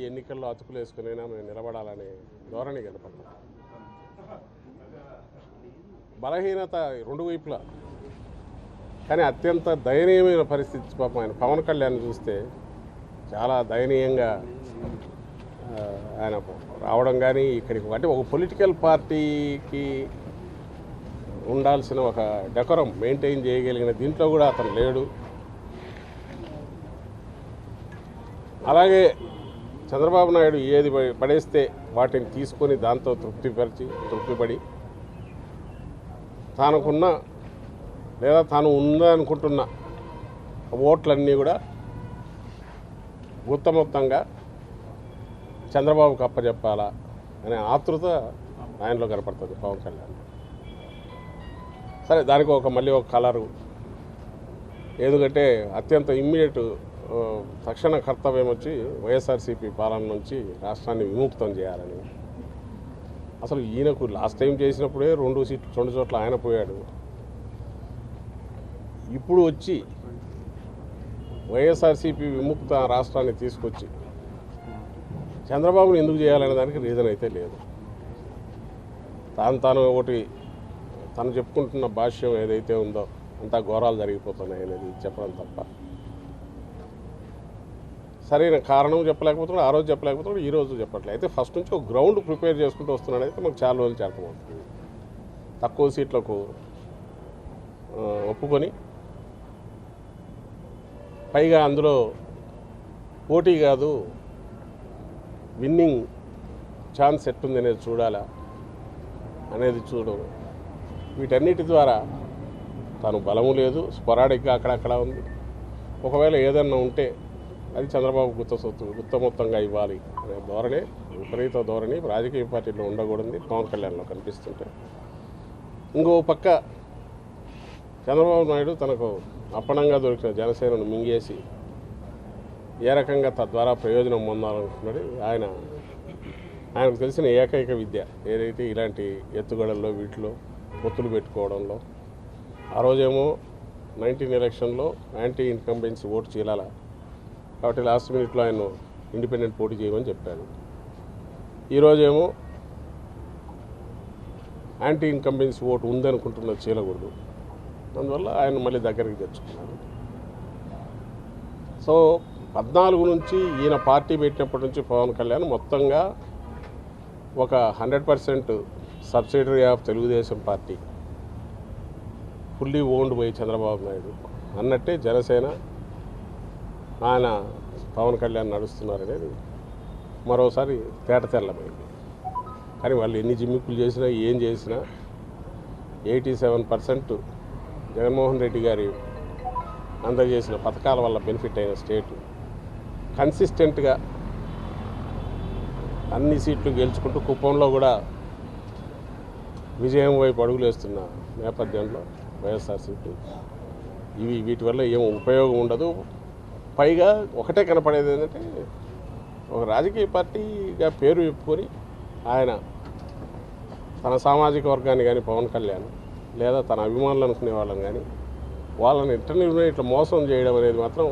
ఈ ఎన్నికల్లో అతుకులు వేసుకునైనా మేము నిలబడాలనే ధోరణి కనపడతాం. బలహీనత రెండు వైపులా. కానీ అత్యంత దయనీయమైన పరిస్థితి పాపం ఆయన పవన్ కళ్యాణ్ చూస్తే చాలా దయనీయంగా ఆయన రావడం కానీ ఇక్కడికి అంటే ఒక పొలిటికల్ పార్టీకి ఉండాల్సిన ఒక డెకరం మెయింటైన్ చేయగలిగిన దీంట్లో కూడా అతను లేడు. అలాగే చంద్రబాబు నాయుడు ఏది పడేస్తే వాటిని తీసుకొని దాంతో తృప్తిపరిచి తృప్తిపడి తానుకున్న లేదా తాను ఉందనుకుంటున్న ఓట్లన్నీ కూడా ఉత్తమొత్తంగా చంద్రబాబుకు అప్పచెప్పాలా అనే ఆతృత ఆయనలో కనపడుతుంది పవన్ కళ్యాణ్. సరే దానికి ఒక మళ్ళీ ఒక కలరు. ఎందుకంటే అత్యంత ఇమ్మీడియట్ తక్షణ కర్తవ్యం వచ్చి వైఎస్ఆర్సీపీ పాలన నుంచి రాష్ట్రాన్ని విముక్తం చేయాలని. అసలు ఈయనకు లాస్ట్ టైం చేసినప్పుడే రెండు సీట్లు రెండు చోట్ల ఆయన పోయాడు. ఇప్పుడు వచ్చి వైఎస్ఆర్సీపీ విముక్త రాష్ట్రాన్ని తీసుకొచ్చి చంద్రబాబుని ఎందుకు చేయాలనే దానికి రీజన్ అయితే లేదు. తాను తాను ఒకటి తను చెప్పుకుంటున్న భాష్యం ఏదైతే ఉందో అంతా ఘోరాలు జరిగిపోతున్నాయి అనేది చెప్పడం తప్ప. సరైన కారణం చెప్పలేకపోతున్నాడు ఆ రోజు చెప్పలేకపోతున్నాడు ఈ రోజు చెప్పట్లేదు. అయితే ఫస్ట్ నుంచి ఒక గ్రౌండ్ ప్రిపేర్ చేసుకుంటూ వస్తున్నాడు అయితే మాకు చాలా రోజులు అర్థమవుతుంది తక్కువ సీట్లకు ఒప్పుకొని పైగా అందులో పోటీ కాదు విన్నింగ్ ఛాన్స్ ఎట్టుంది అనేది చూడాలా అనేది చూడు. వీటన్నిటి ద్వారా తను బలము లేదు స్పొరాడిక్గా అక్కడక్కడ ఉంది. ఒకవేళ ఏదన్నా ఉంటే అది చంద్రబాబు గుత్త సొత్తు గుత్త మొత్తంగా ఇవ్వాలి అనే ధోరణి విపరీత ధోరణి రాజకీయ పార్టీలో ఉండకూడదు పవన్ కళ్యాణ్లో కనిపిస్తుంటే. ఇంకో పక్క చంద్రబాబు నాయుడు తనకు అప్పణంగా దొరికిన జనసేనను మింగేసి ఏ రకంగా తద్వారా ప్రయోజనం పొందాలనుకున్నాడు ఆయన ఆయనకు తెలిసిన ఏకైక విద్య ఏదైతే ఇలాంటి ఎత్తుగడల్లో వీటిలో పొత్తులు పెట్టుకోవడంలో ఆ రోజేమో నైన్టీన్ ఎలక్షన్లో యాంటీ ఇన్కంబెన్సీ ఓటు చీలాల కాబట్టి లాస్ట్ మినిట్లో ఆయన ఇండిపెండెంట్ పోటీ చేయమని చెప్పారు. ఈరోజేమో యాంటీ ఇన్కంబెన్సీ ఓటు ఉందనుకుంటున్న చీలకూడదు. అందువల్ల ఆయన మళ్ళీ దగ్గరికి తెచ్చుకున్నాను సో పద్నాలుగు నుంచి ఈయన పార్టీ పెట్టినప్పటి నుంచి పవన్ కళ్యాణ్ మొత్తంగా ఒక hundred percent subsidiary of Telugu Desam party. Fully owned by Chandrababu Naidu. అన్నట్టే జనసేన ఆయన పవన్ కళ్యాణ్ నడుస్తున్నారు అనేది మరోసారి తేట తెల్లమైంది కానీ వాళ్ళు ఎన్ని జిమ్మిక్కులు చేసినా ఏం చేసినా eighty seven percent Jaganmohan Reddy గారి అందజేసిన పథకాల వల్ల బెనిఫిట్ అయిన స్టేట్. కన్సిస్టెంట్గా అన్ని సీట్లు గెలుచుకుంటూ కుప్పంలో కూడా విజయం వైపు అడుగులు వేస్తున్న నేపథ్యంలో వైఎస్ఆర్సీపీ. ఇవి వీటి వల్ల ఏం ఉపయోగం ఉండదు. పైగా ఒకటే కనపడేది ఏంటంటే ఒక రాజకీయ పార్టీగా పేరు చెప్పుకొని ఆయన తన సామాజిక వర్గాన్ని కానీ పవన్ కళ్యాణ్ లేదా తన అభిమానులు అనుకునే వాళ్ళని కానీ వాళ్ళని ఇంటర్వ్యూలో ఇట్లా మోసం చేయడం అనేది మాత్రం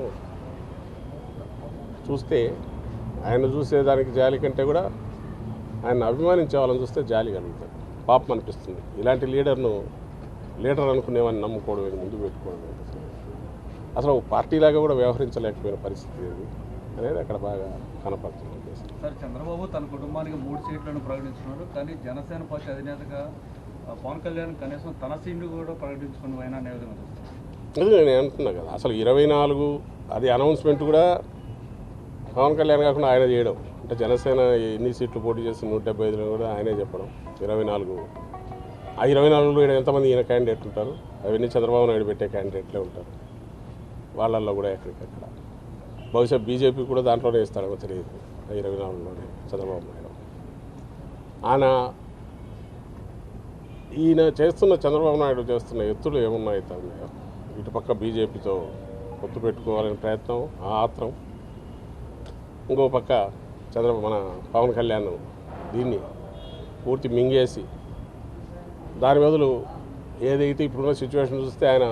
చూస్తే ఆయన చూసేదానికి జాలి కంటే కూడా ఆయన అభిమానించే వాళ్ళని చూస్తే జాలి కలుగుతుంది. పాపం అనిపిస్తుంది. ఇలాంటి లీడర్ను లీడర్ అనుకునేవాడిని నమ్ముకోవడం ముందు పెట్టుకోవడం. అసలు. పార్టీలాగా కూడా వ్యవహరించలేకపోయిన పరిస్థితి అనేది అక్కడ బాగా కనపడుతుంది సార్ చంద్రబాబు తన కుటుంబానికి మూడు సీట్లను ప్రకటించుకున్నారు కానీ జనసేన పార్టీ అధినేతగా పవన్ కళ్యాణ్ కనీసం తన సీట్లు కూడా ప్రకటించుకుని పోయినా అనే విధంగా అది నేను అంటున్నా కదా అసలు ఇరవై నాలుగు అది అనౌన్స్మెంట్ కూడా పవన్ కళ్యాణ్ కాకుండా ఆయన చేయడం. అంటే జనసేన ఎన్ని సీట్లు పోటీ చేసి నూట డెబ్బై ఐదులో కూడా ఆయనే చెప్పడం ఇరవై నాలుగు. ఆ ఇరవై నాలుగులో ఎంతమంది ఈయన క్యాండిడేట్ ఉంటారు? అవన్నీ చంద్రబాబు నాయుడు పెట్టే క్యాండిడేట్లే ఉంటారు? వాళ్ళల్లో కూడా ఎక్కడికక్కడ బహుశా బీజేపీ కూడా దాంట్లోనే ఇస్తారో తెలియదు ఆ ఇరవై నాలుగులోనే చంద్రబాబు నాయుడు. ఆయన ఈయన చేస్తున్న చంద్రబాబు నాయుడు చేస్తున్న ఎత్తులు ఏమున్నాయి ఉన్నాయో ఇటుపక్క బీజేపీతో ఒత్తు పెట్టుకోవాలనే ప్రయత్నం ఆత్రం. ఇంకో పక్క చంద్ర మన పవన్ కళ్యాణ్ దీన్ని పూర్తి మింగేసి దాని బదులు ఏదైతే ఇప్పుడున్న సిచ్యువేషన్ చూస్తే ఆయన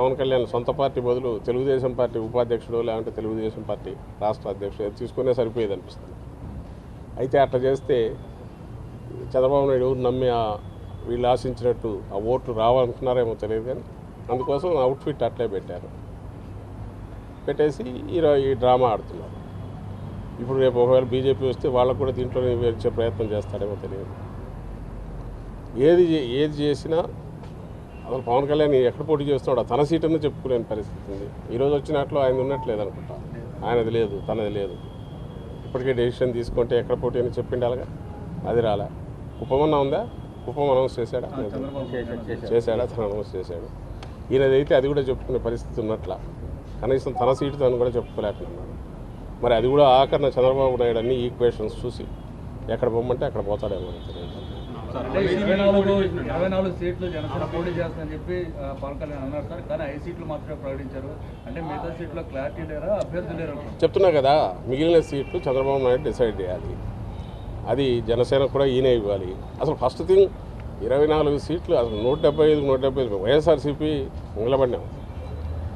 పవన్ కళ్యాణ్ సొంత పార్టీ బదులు తెలుగుదేశం పార్టీ ఉపాధ్యక్షుడు లేకుంటే తెలుగుదేశం పార్టీ రాష్ట్ర అధ్యక్షుడు తీసుకునే సరిపోయేది అనిపిస్తుంది. అయితే అట్లా చేస్తే చంద్రబాబు నాయుడు ఎవరు నమ్మి ఆ- వీళ్ళు ఆశించినట్టు ఆ ఓట్లు రావాలనుకున్నారేమో తెలియదు కానీ అందుకోసం అవుట్ఫిట్ అట్లే పెట్టారు. పెట్టేసి ఈరోజు ఈ డ్రామా ఆడుతున్నారు. ఇప్పుడు రేపు ఒకవేళ బీజేపీ వస్తే వాళ్ళకు కూడా దీంట్లో వచ్చే ప్రయత్నం చేస్తాడేమో తెలియదు. ఏది ఏది చేసినా అసలు పవన్ కళ్యాణ్ ఎక్కడ పోటీ చేస్తున్నాడో తన సీటుని చెప్పుకోలేని పరిస్థితి ఉంది. ఈరోజు వచ్చినట్లు ఆయన ఉన్నట్లేదు అనుకుంటా. ఆయనది లేదు తనది లేదు. ఇప్పటికే డెసిషన్ తీసుకుంటే ఎక్కడ పోటీ అని చెప్పిండి అలాగా? అది రాలే. కుప్పమన్నా ఉందా? కుప్పం అనౌన్స్ చేశాడా? చేశాడా. తను అనౌన్స్ చేశాడు. ఈయనదైతే అది కూడా చెప్పుకునే పరిస్థితి ఉన్నట్ల. కనీసం తన సీటు తను కూడా చెప్పుకోలేకపోతున్నాడు. మరి అది కూడా ఆఖరణ చంద్రబాబు నాయుడు అన్ని ఈక్వేషన్స్ చూసి ఎక్కడ పోమంటే అక్కడ పోతాడేమో అని తెలియదు. ఇరవై నాలుగు ఇరవై నాలుగు సీట్లు జనసేన పోటీ చేస్తుందని చెప్పి పవన్ కళ్యాణ్ అన్నారు సార్. కానీ ఐదు సీట్లు మాత్రమే ప్రకటించారు. అంటే మిగతా సీట్లో క్లారిటీ లేరా? అభ్యర్థి లేరు. చెప్తున్నా కదా మిగిలిన సీట్లు చంద్రబాబు నాయుడు డిసైడ్ చేయాలి. అది జనసేన కూడా ఈయనే ఇవ్వాలి. అసలు ఫస్ట్ థింగ్ ఇరవై నాలుగు సీట్లు అసలు నూట డెబ్బై ఐదు నూట డెబ్బై ఐదు వైఎస్ఆర్సీపీ నిలబడినాం.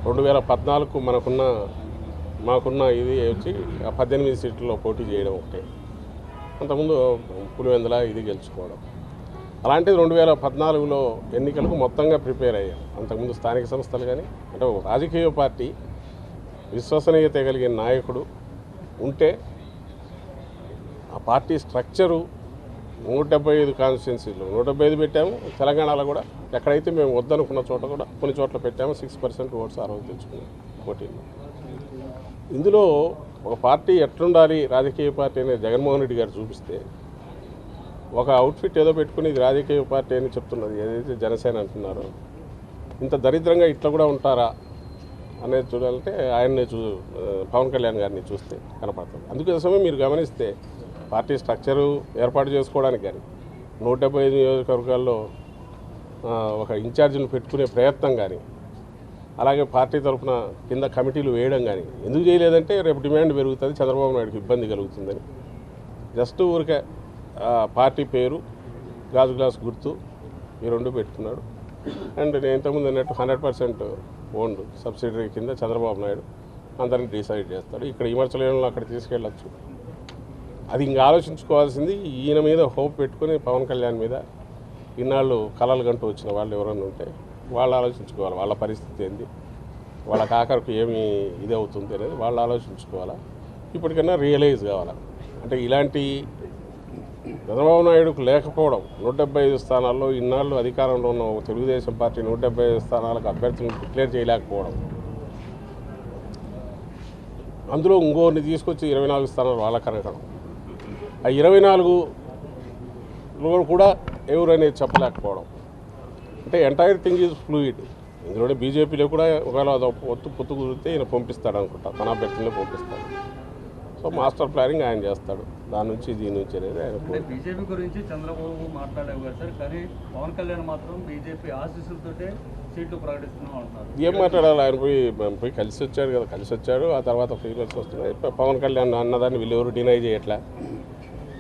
రెండు వేల పద్నాలుగు మనకున్న మాకున్న ఇది వచ్చి ఆ పద్దెనిమిది సీట్లలో పోటీ చేయడం ఒకటే. అంతకుముందు పులివెందుల ఇది గెలుచుకోవడం. అలాంటిది రెండు వేల పద్నాలుగులో ఎన్నికలకు మొత్తంగా ప్రిపేర్ అయ్యాం. అంతకుముందు స్థానిక సంస్థలు కానీ అంటే ఒక రాజకీయ పార్టీ విశ్వసనీయత కలిగిన నాయకుడు ఉంటే ఆ పార్టీ స్ట్రక్చరు నూట డెబ్బై ఐదు కాన్స్టిట్యున్సీలు నూట డెబ్బై ఐదు పెట్టాము. తెలంగాణలో కూడా ఎక్కడైతే మేము వద్దనుకున్న చోట కూడా కొన్ని చోట్ల పెట్టాము. సిక్స్ పర్సెంట్ ఓట్స్ ఆ రోజు తెచ్చుకున్నాం పోటీలో ఇందులో ఒక పార్టీ ఎట్లుండాలి రాజకీయ పార్టీ అనేది జగన్మోహన్ రెడ్డి గారు చూపిస్తే ఒక అవుట్ఫిట్ ఏదో పెట్టుకుని ఇది రాజకీయ పార్టీ అని చెప్తున్నది. ఏదైతే జనసేన అంటున్నారో. ఇంత దరిద్రంగా ఇట్లా కూడా ఉంటారా అనేది చూడాలంటే ఆయన్నే చూ పవన్ కళ్యాణ్ గారిని చూస్తే కనపడుతుంది అందుకోసమే మీరు గమనిస్తే పార్టీ స్ట్రక్చరు ఏర్పాటు చేసుకోవడానికి కానీ నూట డెబ్బై ఐదు నియోజకవర్గాల్లో ఒక ఇన్ఛార్జిని పెట్టుకునే ప్రయత్నం కానీ అలాగే పార్టీ తరఫున కింద కమిటీలు వేయడం కానీ ఎందుకు చేయలేదంటే రేపు డిమాండ్ పెరుగుతుంది చంద్రబాబు నాయుడుకి ఇబ్బంది కలుగుతుందని. జస్ట్ ఊరికే పార్టీ పేరు గాజు గ్లాస్ గుర్తు ఈ రెండు పెట్టుకున్నాడు. అండ్ నేను ఇంతకుముందు అన్నట్టు హండ్రెడ్ పర్సెంట్ ఓన్డ్ సబ్సిడరీ కింద చంద్రబాబు నాయుడు అందరిని డిసైడ్ చేస్తాడు ఇక్కడ విమర్శలేనంలో అక్కడ తీసుకెళ్ళచ్చు. అది ఇంకా ఆలోచించుకోవాల్సింది ఈయన మీద హోప్ పెట్టుకుని పవన్ కళ్యాణ్ మీద ఇన్నాళ్ళు కళలు గంటూ వచ్చిన వాళ్ళు ఎవరైనా ఉంటే వాళ్ళు ఆలోచించుకోవాలి వాళ్ళ పరిస్థితి ఏంది వాళ్ళ కాకరకు ఏమి ఇది అవుతుంది అనేది వాళ్ళు ఆలోచించుకోవాలా. ఇప్పటికన్నా రియలైజ్ కావాలా. అంటే ఇలాంటి చంద్రబాబు నాయుడుకు లేకపోవడం నూట డెబ్బై ఐదు స్థానాల్లో ఇన్నాళ్ళు అధికారంలో ఉన్న ఒక తెలుగుదేశం పార్టీ నూట డెబ్బై ఐదు స్థానాలకు అభ్యర్థులను డిక్లేర్ చేయలేకపోవడం. అందులో ఇంకోరిని తీసుకొచ్చి ఇరవై నాలుగు స్థానాలు వాళ్ళకి ఆ ఇరవై నాలుగులో కూడా ఎవరనేది చెప్పలేకపోవడం. అంటే ఎంటైర్ థింగ్ ఈజ్ ఫ్లూయిడ్. ఇందులోనే బీజేపీలో కూడా ఒకవేళ ఒత్తు పొత్తు కుదిరితే ఈయన పంపిస్తాడు అనుకుంటా. తన అభ్యర్థులనే పంపిస్తాడు. సో మాస్టర్ ప్లానింగ్ ఆయన చేస్తాడు. దాని నుంచి దీని నుంచి అనేది ఆయన బీజేపీ గురించి చంద్రబాబు మాట్లాడేవి కదా సార్ కానీ పవన్ కళ్యాణ్ మాత్రం బీజేపీ ఆశీస్సులతోటే సీట్లు ప్రకటిస్తున్నాం అంటున్నారు. ఏం మాట్లాడాలి? ఆయన పోయి పోయి కలిసి వచ్చాడు కదా కలిసి వచ్చాడు. ఆ తర్వాత ఫీలియర్స్ వస్తున్నాయి. పవన్ కళ్యాణ్ అన్నదాన్ని వీళ్ళు ఎవరు డినై చేయట్లే.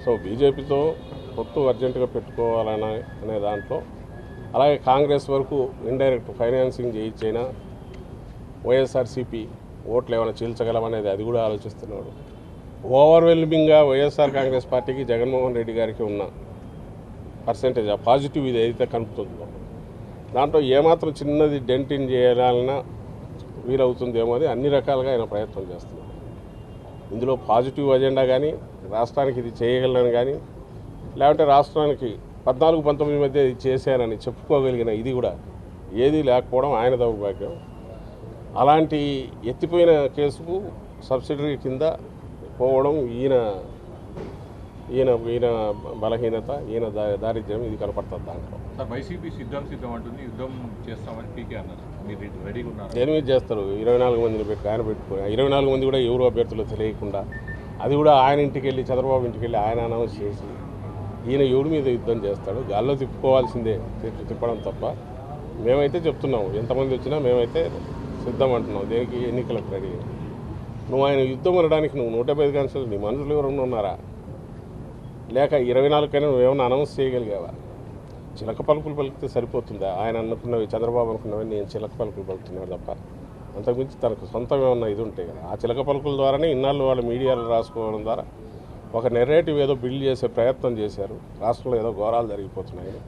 సో బీజేపీతో పొత్తు అర్జెంటుగా పెట్టుకోవాలనే అనే దాంట్లో అలాగే కాంగ్రెస్ వరకు ఇండైరెక్ట్ ఫైనాన్సింగ్ చేయించైనా వైఎస్ఆర్సీపీ ఓట్లు ఏమైనా చీల్చగలమనేది అది కూడా ఆలోచిస్తున్నాడు ఓవర్వెల్మింగ్గా వైఎస్ఆర్ కాంగ్రెస్ పార్టీకి జగన్మోహన్ రెడ్డి గారికి ఉన్న పర్సెంటేజ్ ఆ పాజిటివ్ ఇది అయితే కనుపుతుందో దాంట్లో ఏమాత్రం చిన్నది డెంటిన్ చేయాలన్నా వీలవుతుందేమో అని అన్ని రకాలుగా ఆయన ప్రయత్నం చేస్తున్నారు. ఇందులో పాజిటివ్ అజెండా కానీ రాష్ట్రానికి ఇది చేయగలను కానీ లేకుంటే రాష్ట్రానికి పద్నాలుగు పంతొమ్మిది మధ్య ఇది చేశానని చెప్పుకోగలిగిన ఇది కూడా ఏది లేకపోవడం ఆయన దౌర్భాగ్యం. అలాంటి ఎత్తిపోయిన కేసుకు సబ్సిడరీ కింద పోవడం ఈయన ఈయన ఈయన బలహీనత ఈయన దారిద్ర్యం ఇది కనపడుతుంది దాంట్లో. వైసీపీ సిద్ధం సిద్ధం అంటుంది యుద్ధం చేస్తామని పీకే అన్నారు. మీరు రెడీగా ఉన్నారు? దేని మీద చేస్తారు? ఇరవై నాలుగు మందిని పెట్టి ఆయన పెట్టుకుని ఇరవై నాలుగు మంది కూడా ఎవరు అభ్యర్థులు తెలియకుండా అది కూడా ఆయన ఇంటికి వెళ్ళి చంద్రబాబు ఇంటికి వెళ్ళి ఆయన అనౌన్స్ చేసి ఈయన ఎవరి మీద యుద్ధం చేస్తాడు గాల్లో తిప్పుకోవాల్సిందే తిప్పి- తిప్పడం తప్ప మేమైతే చెప్తున్నాము. ఎంతమంది వచ్చినా మేమైతే సిద్ధం అంటున్నాం. దేనికి ఎన్నికలకు రెడీ? నువ్వు ఆయన యుద్ధం అనడానికి నువ్వు నూట డెబ్బై ఐదు నీ మనుషులు ఎవరన్నా ఉన్నారా? లేక ఇరవై నాలుగు నువ్వేమైనా అనౌన్స్ చేయగలిగావా? చిలక పలుకులు పలికితే సరిపోతుందా? ఆయన అనుకున్నవి చంద్రబాబు అనుకున్నవి నేను చిలక పలుకులు పలుకుతున్నాను తప్ప అంతకుమించి తనకు సొంతంగా ఉన్న ఇది ఉంటాయి కదా. ఆ చిలక పలుకుల ద్వారానే ఇన్నాళ్ళు వాళ్ళు మీడియాలో రాసుకోవడం ద్వారా ఒక నెరేటివ్ ఏదో బిల్డ్ చేసే ప్రయత్నం చేశారు. రాష్ట్రంలో ఏదో ఘోరాలు జరిగిపోతున్నాయని.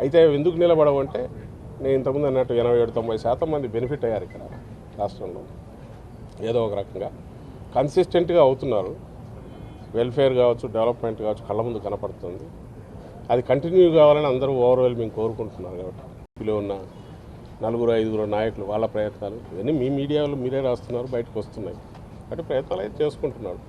అయితే ఎందుకు నిలబడవంటే నేను ఇంతకుముందు అన్నట్టు ఎనభై ఏడు తొంభై శాతం మంది బెనిఫిట్ అయ్యారు ఇక్కడ రాష్ట్రంలో. ఏదో ఒక రకంగా. కన్సిస్టెంట్గా అవుతున్నారు. వెల్ఫేర్ కావచ్చు డెవలప్మెంట్ కావచ్చు కళ్ళ ముందు కనపడుతుంది. అది కంటిన్యూ కావాలని అందరూ ఓవర్వెల్మింగ్ కోరుకుంటున్నారు కాబట్టి. ఇందులో ఉన్న నలుగురు ఐదుగురు నాయకులు వాళ్ళ ప్రయత్నాలు ఇవన్నీ మీ మీడియాలో మీరే రాస్తున్నారు బయటకు వస్తున్నాయి. అంటే ప్రయత్నాలు అయితే అంటున్నారు.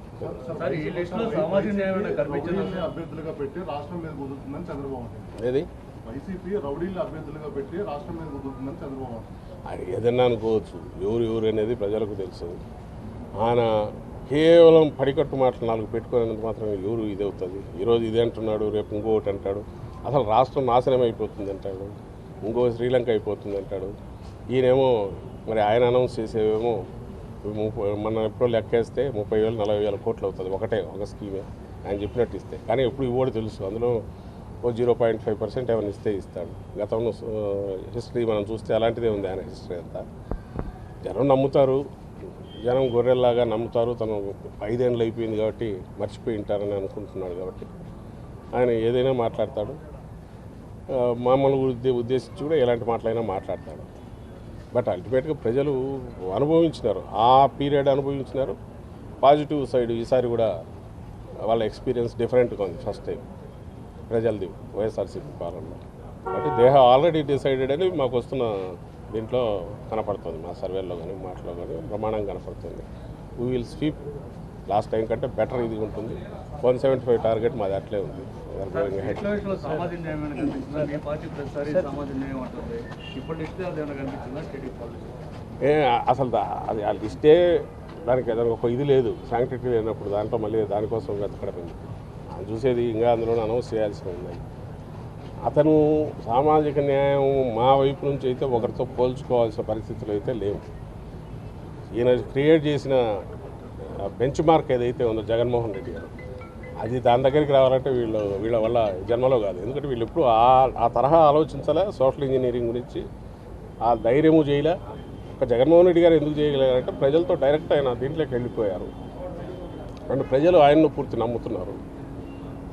ఏది? వైసీపీ రౌడీలు అభ్యర్థులుగా పెట్టి రాష్ట్రం మీద కుదురుతుందని చంద్రబాబు అంటున్నారు. అది ఏదన్నా అనుకోవచ్చు. ఎవరు ఎవరు అనేది ప్రజలకు తెలుసు. ఆయన కేవలం పడికట్టు మాటలు నాలుగు పెట్టుకునేందుకు మాత్రమే ఎవరు ఇది అవుతుంది. ఈరోజు ఇది అంటున్నాడు రేపు ఇంకొకటి అంటాడు. అసలు రాష్ట్రం నాశనం అయిపోతుంది అంటాడు. ఇంకో శ్రీలంక అయిపోతుంది అంటాడు. ఈయనేమో మరి ఆయన అనౌన్స్ చేసేవేమో ముప్పై మన ఎప్పుడో లెక్కేస్తే ముప్పై వేలు నలభై వేల కోట్లు అవుతుంది. ఒకటే ఒక స్కీమే. ఆయన చెప్పినట్టు ఇస్తే. కానీ ఎప్పుడు ఇవ్వడు తెలుసు. అందులో ఓ జీరో పాయింట్ ఫైవ్ పర్సెంట్ ఏమైనా ఇస్తే ఇస్తాడు. గతంలో హిస్టరీ మనం చూస్తే అలాంటిదే ఉంది ఆయన హిస్టరీ అంతా. జనం నమ్ముతారు. జనం గొర్రెల్లాగా నమ్ముతారు. తను ఐదేళ్ళు అయిపోయింది కాబట్టి మర్చిపోయి ఉంటారని అనుకుంటున్నాడు కాబట్టి ఆయన ఏదైనా మాట్లాడతాడు. మామూలుగా ఉద్దే- ఉద్దేశించి కూడా ఎలాంటి మాటలైనా మాట్లాడతాడు. బట్ అల్టిమేట్గా ప్రజలు అనుభవించినారు. ఆ పీరియడ్ అనుభవించినారు. పాజిటివ్ సైడ్ ఈసారి కూడా వాళ్ళ ఎక్స్పీరియన్స్ డిఫరెంట్గా ఉంది ఫస్ట్ టైం. ప్రజలది వైఎస్ఆర్సీపీ పాలనలో. కాబట్టి దేహ ఆల్రెడీ డిసైడెడ్ అని మాకు వస్తున్న దీంట్లో కనపడుతుంది. మా సర్వేలో కానీ మాటలో కానీ ప్రమాణం కనపడుతుంది. We will sweep last time కంటే బెటర్ ఇది ఉంటుంది. వన్ సెవెంటీ ఫైవ్ టార్గెట్ మాది అట్లే ఉంది. అసలు దా- అది ఆ లిస్టే దానికి దానికి ఒక ఇది లేదు. శాంక్టిటీ లేనప్పుడు దాంట్లో మళ్ళీ దానికోసం వెతకడం చూసేది ఇంకా అందులో అనౌన్స్ చేయాల్సి ఉన్నాయి అతను సామాజిక న్యాయం మా వైపు నుంచి అయితే ఒకరితో పోల్చుకోవాల్సిన పరిస్థితులు అయితే లేవు. ఈయన క్రియేట్ చేసిన బెంచ్ మార్క్ ఏదైతే ఉందో జగన్మోహన్ రెడ్డి గారు అది దాని దగ్గరికి రావాలంటే వీళ్ళు వీళ్ళ వల్ల జన్మలో కాదు. ఎందుకంటే వీళ్ళు ఎప్పుడు ఆ ఆ తరహా ఆలోచించలే సోషల్ ఇంజనీరింగ్ గురించి ఆ ధైర్యము చేయలే. ఒక జగన్మోహన్ రెడ్డి గారు ఎందుకు చేయగలిగారంటే ప్రజలతో డైరెక్ట్ ఆయన దీంట్లోకి వెళ్ళిపోయారు. అండ్ ప్రజలు ఆయన్ను పూర్తి నమ్ముతున్నారు.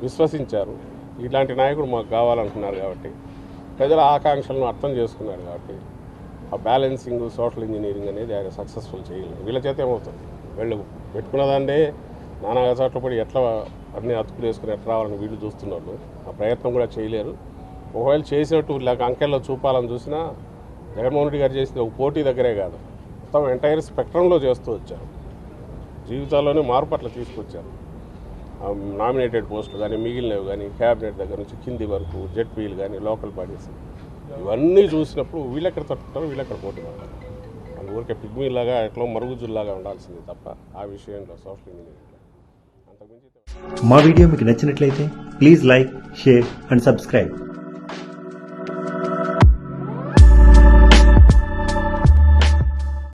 విశ్వసించారు. ఇలాంటి నాయకుడు మాకు కావాలంటున్నారు కాబట్టి ప్రజల ఆకాంక్షలను అర్థం చేసుకున్నారు కాబట్టి ఆ బ్యాలెన్సింగ్ సోషల్ ఇంజనీరింగ్ అనేది ఆయన సక్సెస్ఫుల్ చేయలేదు. వీళ్ళ చేత ఏమవుతుంది? వీళ్ళు. పెట్టుకున్నదంటే నానా చోట్ల పడి ఎట్లా అన్ని అతుకులు వేసుకుని ఎట్లా రావాలని వీళ్ళు చూస్తున్నారు ఆ ప్రయత్నం కూడా చేయలేరు. ఒకవేళ చేసినట్టు లేక అంకెల్లో చూపాలని చూసినా జగన్మోహన్ రెడ్డి గారు చేసింది ఒక పోటీ దగ్గరే కాదు. మొత్తం ఎంటైర్ స్పెక్ట్రంలో చేస్తూ వచ్చారు. జీవితాల్లోనే మార్పు అట్లా తీసుకొచ్చారు. నామినేటెడ్ పోస్టులు కానీ మిగిలినవి కానీ క్యాబినెట్ దగ్గర నుంచి కింది వరకు జెడ్పీలు కానీ లోకల్ బాడీస్ ఇవన్నీ చూసినప్పుడు వీళ్ళెక్కడ తట్టుకుంటారు వీళ్ళెక్కడ పోటీ పడతారు. వాళ్ళు ఊరికే పిగ్మీలాగా ఎట్లా మరుగుజుల్లాగా ఉండాల్సింది తప్ప ఆ విషయంలో సోషల్ ఇంజనీరింగ్లో అంతకుమించి మా వీడియో మీకు నచ్చినట్లయితే please like share and subscribe.